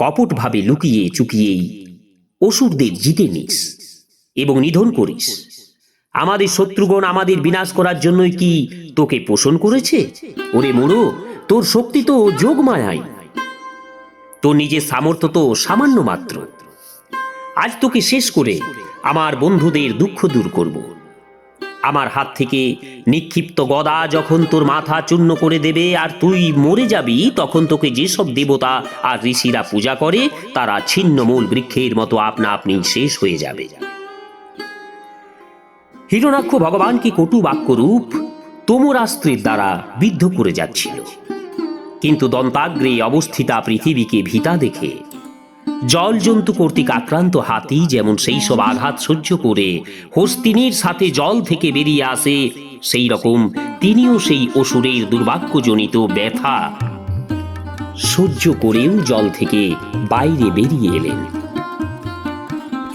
কপটভাবে লুকিয়ে চুকিয়েই অসুরদের জিতে নিস এবং নিধন করিস। আমাদের শত্রুগণ আমাদের বিনাশ করার জন্যই কি তোকে পোষণ করেছে? ওরে মুড়ো তোর শক্তি তো যোগমায়াই তোর নিজের সামর্থ্য তো সামান্য মাত্র। আজ তোকে শেষ করে আমার বন্ধুদের দুঃখ দূর করব। আমার হাত থেকে নিক্ষিপ্ত গদা যখন তোর মাথা চূর্ণ করে দেবে আর তুই মরে যাবি, তখন তোকে যেসব দেবতা আর ঋষিরা পূজা করে, তারা ছিন্নমূল বৃক্ষের মতো আপনা আপনি শেষ হয়ে যাবে। হিরণাক্ষ ভগবানকে কটু বাক্যরূপ তোমরাস্ত্রের দ্বারা বিদ্ধ করে যাচ্ছিল। কিন্তু দন্তাগ্রে অবস্থিতা পৃথিবীকে ভিতা দেখে জল জন্তু কর্তৃক আক্রান্ত হাতি যেমন সেই সব আঘাত সহ্য করে, হস্তিনীর সাথে জল থেকে বেরিয়ে আসে, সেই রকম তিনিও সেই অসুরের দুর্ভাগ্যজনিত ব্যথা সহ্য করেও জল থেকে বাইরে বেরিয়ে এলেন।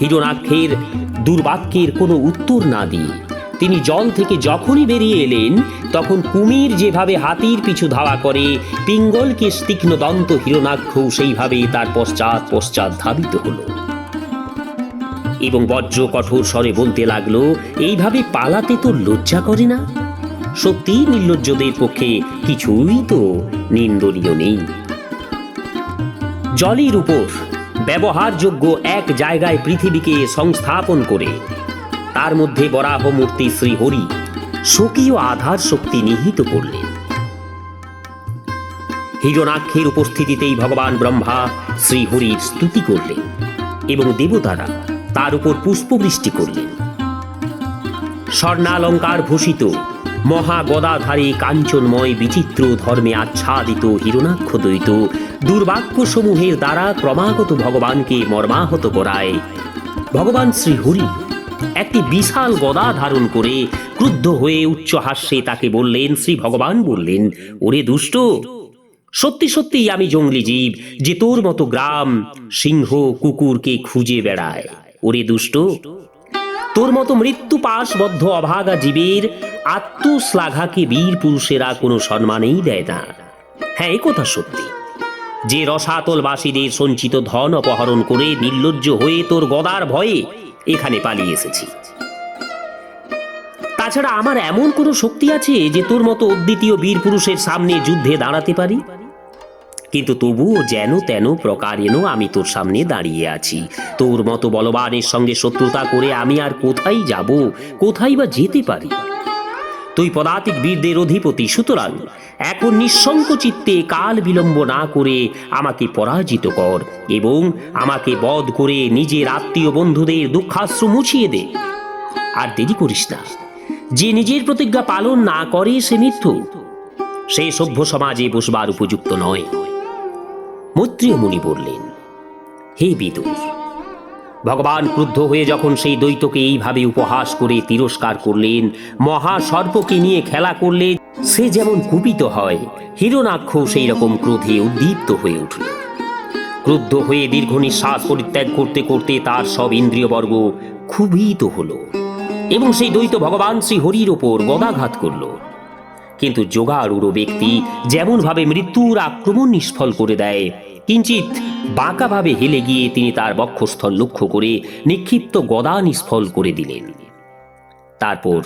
হিরণাক্ষের দুর্বাক্যের কোনো উত্তর না দিয়ে তিনি জল থেকে যখনই বেরিয়ে এলেন, তখন কুমির যেভাবে হাতির পিছু ধাওয়া করে, পিঙ্গলকে তীক্ষ্ণ দন্ত হিরণাক্ষ সেইভাবে তার পশ্চাৎ পশ্চাৎ ধাবিত হলো। এবং বজ্র কঠোর স্বরে বলতে লাগল, এইভাবে পালাতে তো লজ্জা করে না? সত্যি নির্লজ্জদের পক্ষে কিছুই তো নিন্দনীয় নেই। জলের উপর ব্যবহারযোগ্য এক জায়গায় পৃথিবীকে সংস্থাপন করে তার মধ্যে বরাহ মূর্তি শ্রীহরি স্বকীয় আধার শক্তি নিহিত করলেন। হিরণাক্ষের উপস্থিতিতেই ভগবান ব্রহ্মা শ্রীহরির স্তুতি করলেন এবং দেবতারা তার উপর পুষ্পবৃষ্টি করলেন। স্বর্ণালঙ্কার ভূষিত মহা মহাগদাধারী কাঞ্চনময় বিচিত্র ধর্মে আচ্ছাদিত হিরণাক্ষ দ্বৈত দুর্বাক্য সমূহের দ্বারা ক্রমাগত ভগবানকে মর্মাহত করায় ভগবান শ্রীহরি একটি বিশাল গদা ধারণ করে ক্রুদ্ধ হয়ে উচ্চ হাস্যে তাকে বললেন, শ্রী ভগবান বললেন, ওরে দুষ্ট, সত্যি সত্যি আমি জঙ্গলি জীব, যে তোর মতো গ্রাম, সিংহ, কুকুরকে খুঁজে বেড়ায়। ওরে দুষ্ট, তোর মতো মৃত্যু পাশবদ্ধ অভাগা জীবের আত্মশ্লাঘাকে বীর পুরুষেরা কোনো সম্মানেই দেয় না। হ্যাঁ এ কথা সত্যি। যে রসাতলবাসীদের সঞ্চিত ধন অপহরণ করে নির্লজ্জ হয়ে তোর গদার ভয়ে এখানে পালিয়ে এসেছি। তাছাড়া আমার এমন কোনো শক্তি আছে যে তোর মতো অদ্বিতীয় বীর পুরুষের সামনে যুদ্ধে দাঁড়াতে পারি? কিন্তু তবুও যেন তেন প্রকার এনো আমি তোর সামনে দাঁড়িয়ে আছি। তোর মতো বলবানের সঙ্গে শত্রুতা করে আমি আর কোথায় যাব? কোথায় বা যেতে পারি? তুই পদাতিক বীরদের অধিপতি সুতরাং, এখন নিঃসঙ্ক চিত্তে কাল বিলম্ব না করে আমাকে পরাজিত কর এবং আমাকে বধ করে নিজের আত্মীয় বন্ধুদের দুঃখাশ্রু মুছিয়ে দে। আর দেরি করিস না। যে নিজের প্রতিজ্ঞা পালন না করে, সে মৃত্যু সে সভ্য সমাজে বসবার উপযুক্ত নয়। মৈত্রীয় মুনি বললেন, হে বিদুর ভগবান ক্রুদ্ধ হয়ে যখন সেই দ্বৈতকে এইভাবে উপহাস করে তিরস্কার করলেন, মহাসর্পকে নিয়ে খেলা করলে সে যেমন কুপিত হয়, হিরণাক্ষ সেই রকম ক্রোধে উদ্দীপ্ত হয়ে উঠল। ক্রুদ্ধ হয়ে দীর্ঘ নিঃশ্বাস পরিত্যাগ করতে করতে তার সব ইন্দ্রিয়বর্গ ক্ষুভিত হলো এবং সেই দ্বৈত ভগবান শ্রী হরির ওপর গদাঘাত করল। কিন্তু যোগারূঢ় ব্যক্তি যেমনভাবে মৃত্যুর আক্রমণ নিষ্ফল করে দেয় কিঞ্চিত বাঁকাভাবে হেলে গিয়ে তিনি তার বক্ষস্থল লক্ষ্য করে নিক্ষিপ্ত গদা নিষ্ফল করে দিলেন। তারপর,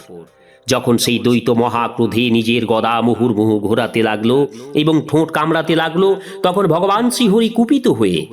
যখন সেই দ্বৈত মহাক্রোধে নিজের গদা মুহুর্মুহু ঘোরাতে লাগল এবং ঠোঁট কামড়াতে লাগল, তখন ভগবান শ্রীহরি কুপিত হয়ে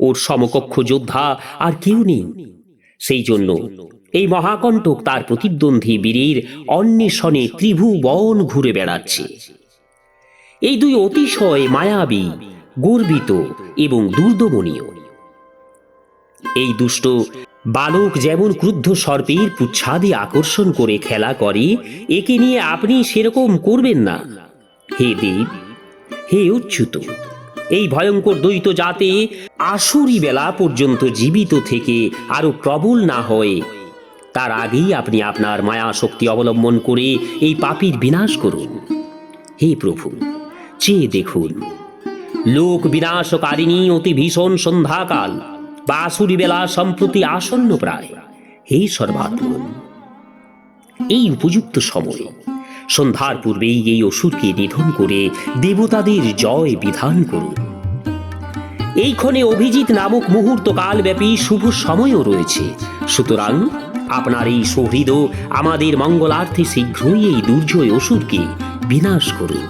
ওর সমকক্ষ যোদ্ধা আর কেউ নেই। সেই জন্য এই মহাকণ্টক তার প্রতিদ্বন্দ্বী বীরের অন্বেষণে ত্রিভুবন ঘুরে বেড়াচ্ছে। এই দুই অতিশয় মায়াবী, গর্বিত এবং দুর্দমনীয়। এই দুষ্ট বালক যেমন ক্রুদ্ধ সর্পের পুচ্ছাদি আকর্ষণ করে খেলা করে, একে নিয়ে আপনি সেরকম করবেন না। হে দেব, হে উচ্যুত এই ভয়ঙ্কর দ্বৈত যাতে আসুরি বেলা পর্যন্ত জীবিত থেকে আরও প্রবল না হয়। তার আগেই আপনি আপনার মায়া শক্তি অবলম্বন করে এই পাপির বিনাশ করুন। হে প্রভু, চেয়ে দেখুন, লোক বিনাশকারিণী অতি ভীষণ সন্ধ্যাকাল বা আসুরি বেলা সম্প্রতি আসন্ন প্রায়। হে সর্বাত্মন, এই উপযুক্ত সময়ে সন্ধ্যার পূর্বেই এই অসুরকে নিধন করে দেবতাদের জয় বিধান করুন। এইক্ষণে অভিজিৎ নামক মুহূর্ত কালব্যাপী শুভ সময়ও রয়েছে। সুতরাং আপনার এই সৌহৃদ আমাদের মঙ্গলার্থে শীঘ্রই এই দুর্জয় অসুরকে বিনাশ করুন।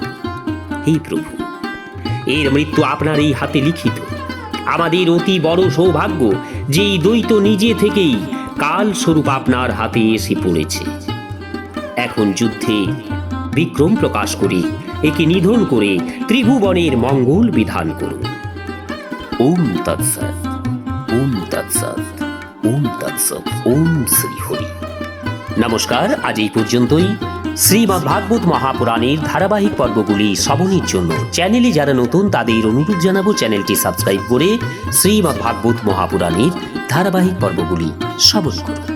হে প্রভু, এর মৃত্যু আপনার এই হাতে লিখিত। আমাদের অতি বড় সৌভাগ্য যে এই দ্বৈত নিজে থেকেই কাল স্বরূপ আপনার হাতে এসে পড়েছে। এখন যুদ্ধে। বিক্রম প্রকাশ করে, একে নিধন করে ত্রিভুবনের মঙ্গল বিধান করুন। ওম তৎসৎ ওম তৎসৎ ওম তৎসৎ, ওম শ্রী নমস্কার, আজ এই পর্যন্তই। শ্রীমৎ ভাগবত মহাপুরাণের ধারাবাহিক পর্বগুলি শ্রবণের জন্য চ্যানেলে যারা নতুন, তাদের অনুরোধ জানাব চ্যানেলটি সাবস্ক্রাইব করে শ্রীমৎ ভাগবত মহাপুরাণের ধারাবাহিক পর্বগুলি শ্রবণ করুন।